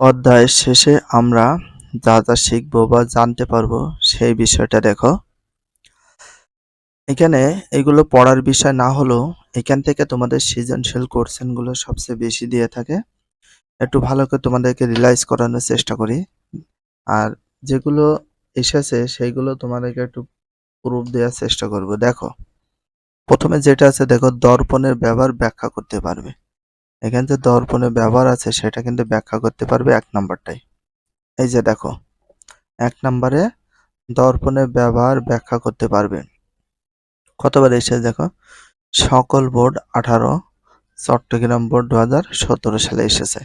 অধ্যায়ের শেষে আমরা যা যা শিখব বা জানতে পারব সেই বিষয়টা দেখো। এখানে এগুলো পড়ার বিষয় না হলেও এখান থেকে তোমাদের সৃজনশীল কোশ্চেনগুলো সবচেয়ে বেশি দিয়ে থাকে। একটু ভালো করে তোমাদেরকে রিলাইজ করানোর চেষ্টা করি। আর যেগুলো এসেছে সেইগুলো তোমাদেরকে একটু প্রুফ দেওয়ার চেষ্টা করব। দেখো, প্রথমে যেটা আছে দেখো, দর্পণের ব্যবহার ব্যাখ্যা করতে পারবে। এখানে যে দর্পণের ব্যবহার আছে, সেটা কিন্তু ব্যাখ্যা করতে পারবে এক নাম্বারটাই। এই যে দেখো, এক নম্বরে দর্পণের ব্যবহার ব্যাখ্যা করতে পারবে। কতবার এসে দেখো? সকল বোর্ড আঠারো, চট্টগ্রাম বোর্ড দু হাজার সতেরো সালে এসেছে।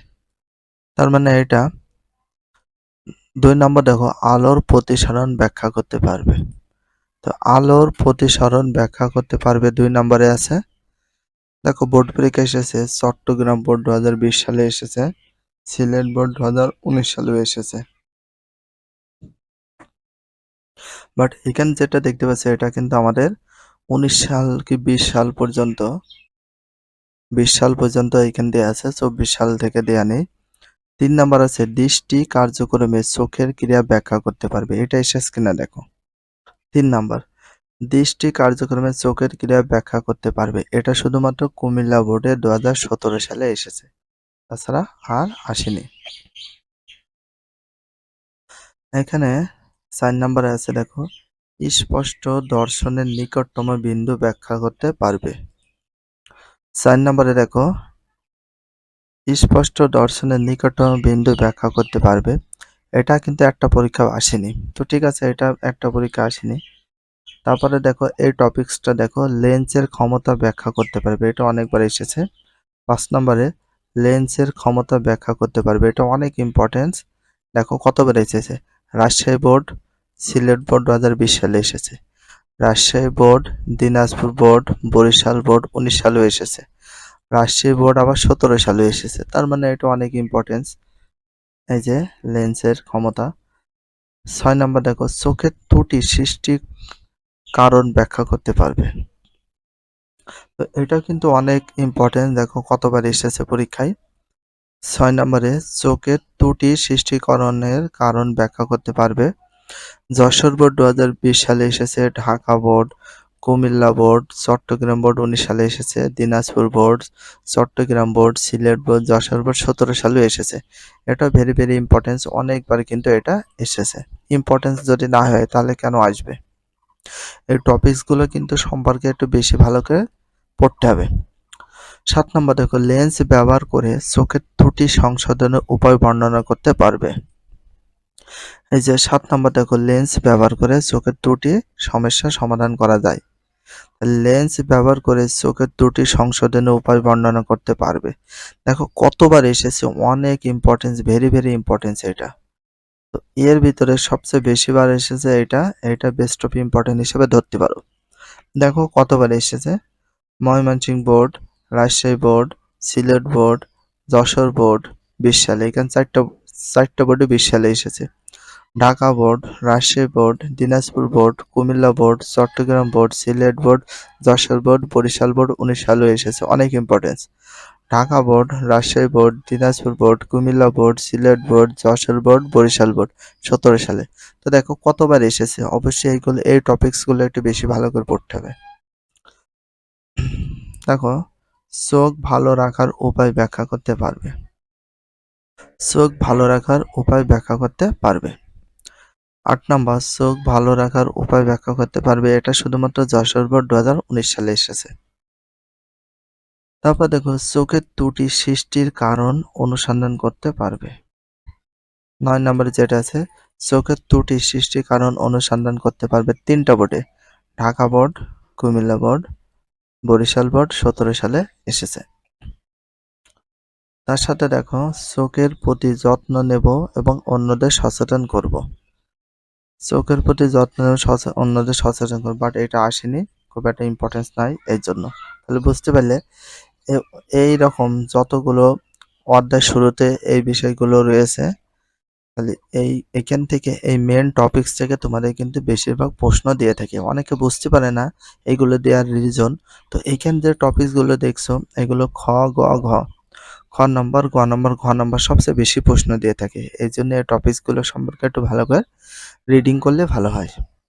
তার মানে এটা দুই নম্বর দেখো, আলোর প্রতিসরণ ব্যাখ্যা করতে পারবে। তো আলোর প্রতিসরণ ব্যাখ্যা করতে পারবে দুই নম্বরে আছে দেখো বোর্ড পরীক্ষা এসেছে, চট্টগ্রাম বোর্ড দু হাজার বিশ সালে এসেছে, সিলেট বোর্ড দু হাজার উনিশ সালেও এসেছে। বাট এখানে যেটা দেখতে পাচ্ছি, এটা কিন্তু আমাদের উনিশ সাল কি বিশ সাল পর্যন্ত, বিশ সাল পর্যন্ত এখান দিয়ে আছে, চব্বিশ সাল থেকে দেয়া নেই। তিন নাম্বার আছে, দৃষ্টি কার্যক্রমে চোখের ক্রিয়া ব্যাখ্যা করতে পারবে, এটা এসেছে কিনা দেখো। তিন নাম্বার দৃষ্টি কার্যক্রমে চোখের ক্রিয়া ব্যাখ্যা করতে পারবে। এটা শুধুমাত্র কুমিল্লা বোর্ডে দু হাজার সতেরো সালে এসেছে। তাছাড়া আর আসেনি। এখানে চার নাম্বারে আছে, দেখো, স্পষ্ট দর্শনের নিকটতম বিন্দু ব্যাখ্যা করতে পারবে। চার নম্বরে দেখো, স্পষ্ট দর্শনের নিকটতম বিন্দু ব্যাখ্যা করতে পারবে। এটা কিন্তু একটা পরীক্ষা আসেনি। তো ঠিক আছে, এটা একটা পরীক্ষা আসেনি। তারপরে দেখো এই টপিক্সটা দেখো লেন্সের ক্ষমতা ব্যাখ্যা করতে পারবে। এটা অনেকবার এসেছে। পাঁচ নম্বরে লেন্সের ক্ষমতা ব্যাখ্যা করতে পারবে। এটা অনেক ইম্পর্টেন্স দেখো কতবার এসেছে? রাজশাহী বোর্ড, সিলেট বোর্ড দু হাজার বিশ সালে এসেছে। Rajshahi board, Dinajpur board, Barisal board উনিশ সালেও এসেছে। রাজশাহী বোর্ড আবার সতেরো সালে এসেছে। তার মানে এটা অনেক ইম্পর্টেন্স এই যে লেন্সের ক্ষমতা। ছয় নম্বর দেখো, চোখের ত্রুটি সৃষ্টি কারণ ব্যাখ্যা করতে পারবে। তো এটা কিন্তু অনেক ইম্পর্টেন্ট দেখো কতবার এসেছে পরীক্ষায়। ছয় নম্বরে, চোখের ত্রুটি সৃষ্টিকরণের কারণ ব্যাখ্যা করতে পারবে। যশোর বোর্ড দু হাজার বিশ সালে এসেছে, Dhaka board, Comilla board, Chattogram board উনিশ সালে এসেছে, Dinajpur board, Chattogram board, Sylhet board, Jessore board সতেরো সালেও এসেছে। এটা ভেরি ভেরি ইম্পর্টেন্স অনেকবার কিন্তু এটা এসেছে। ইম্পর্টেন্স যদি না হয়, তাহলে কেন আসবে? এই টপিকসগুলো কিন্তু সম্পর্কে একটু বেশি ভালো করে পড়তে হবে। সাত নম্বর দেখো লেন্স ব্যবহার করে চোখের ত্রুটি সংশোধনের উপায় বর্ণনা করতে পারবে। এই যে সাত নম্বর দেখো লেন্স ব্যবহার করে চোখের ত্রুটি সমস্যা সমাধান করা যায়। লেন্স ব্যবহার করে চোখের ত্রুটি সংশোধনের উপায় বর্ণনা করতে পারবে। দেখো, কতবার এসেছে, অনেক ইম্পর্টেন্স ভেরি ভেরি ইম্পর্টেন্স এটা। এর ভিতরে সবচেয়ে বেশিবার এসেছে এটা এটা বেস্ট অফ ইম্পর্টেন্ট হিসেবে ধরতে পারো। দেখো কতবার এসেছে। Mymensingh board, Rajshahi board, Sylhet board, Jessore board বিশ সালে এখানে চারটা চারটা বোর্ডে বিশ সালে এসেছে। Dhaka board, Rajshahi board, Dinajpur board, Comilla board, Chattogram board, Sylhet board, Jessore board, Barisal board, উনিশ সালেও এসেছে। অনেক importance Dhaka board, Rajshahi board, Dinajpur board, Comilla board, Sylhet board, Jessore board, Barisal board, সতেরো সালে। তো দেখো, কতবার এসেছে? অবশ্যই এইগুলো এই টপিকসগুলো একটু বেশি ভালো করে পড়তে হবে। দেখো, চোখ ভালো রাখার উপায় ব্যাখ্যা করতে পারবে। চোখ ভালো রাখার উপায় ব্যাখ্যা করতে পারবে। আট নম্বর, চোখ ভালো রাখার উপায় ব্যাখ্যা করতে পারবে। এটা শুধুমাত্র যশোর বোর্ড দু হাজার উনিশ সালে এসেছে। তারপর দেখো, চোখের ত্রুটি সৃষ্টির কারণ অনুসন্ধান করতে পারবে। নয় নম্বরে যেটা আছে, চোখের ত্রুটি সৃষ্টির কারণ অনুসন্ধান করতে পারবে তিনটা বোর্ডে। Dhaka board, Comilla board, Barisal board সতেরো সালে এসেছে। তার সাথে দেখো, চোখের প্রতি যত্ন নেব এবং অন্যদের সচেতন করব। চোখের প্রতি যত্ন নেব অন্যদের সচেতন করব বাট এটা আসেনি, খুব একটা ইম্পর্টেন্স নাই এর জন্য। তাহলে বুঝতে পারলে এই রকম যতগুলো অধ্যায় শুরুতে এই বিষয়গুলো রয়েছে তাহলে এই, এখান থেকে এই মেন টপিকস থেকে তোমাদের কিন্তু বেশিরভাগ প্রশ্ন দিয়ে থাকে। অনেকে বুঝতে পারে না এগুলো দেওয়ার রিজন তো এইখান যে টপিকসগুলো দেখছ, এগুলো খ, গ, ঘ। খ নম্বর, গ নম্বর, ঘ নম্বর সবচেয়ে বেশি প্রশ্ন দিয়ে থাকে। এই জন্য এই টপিকসগুলো সম্পর্কে একটু ভালো করে রিডিং করলে ভালো হয়।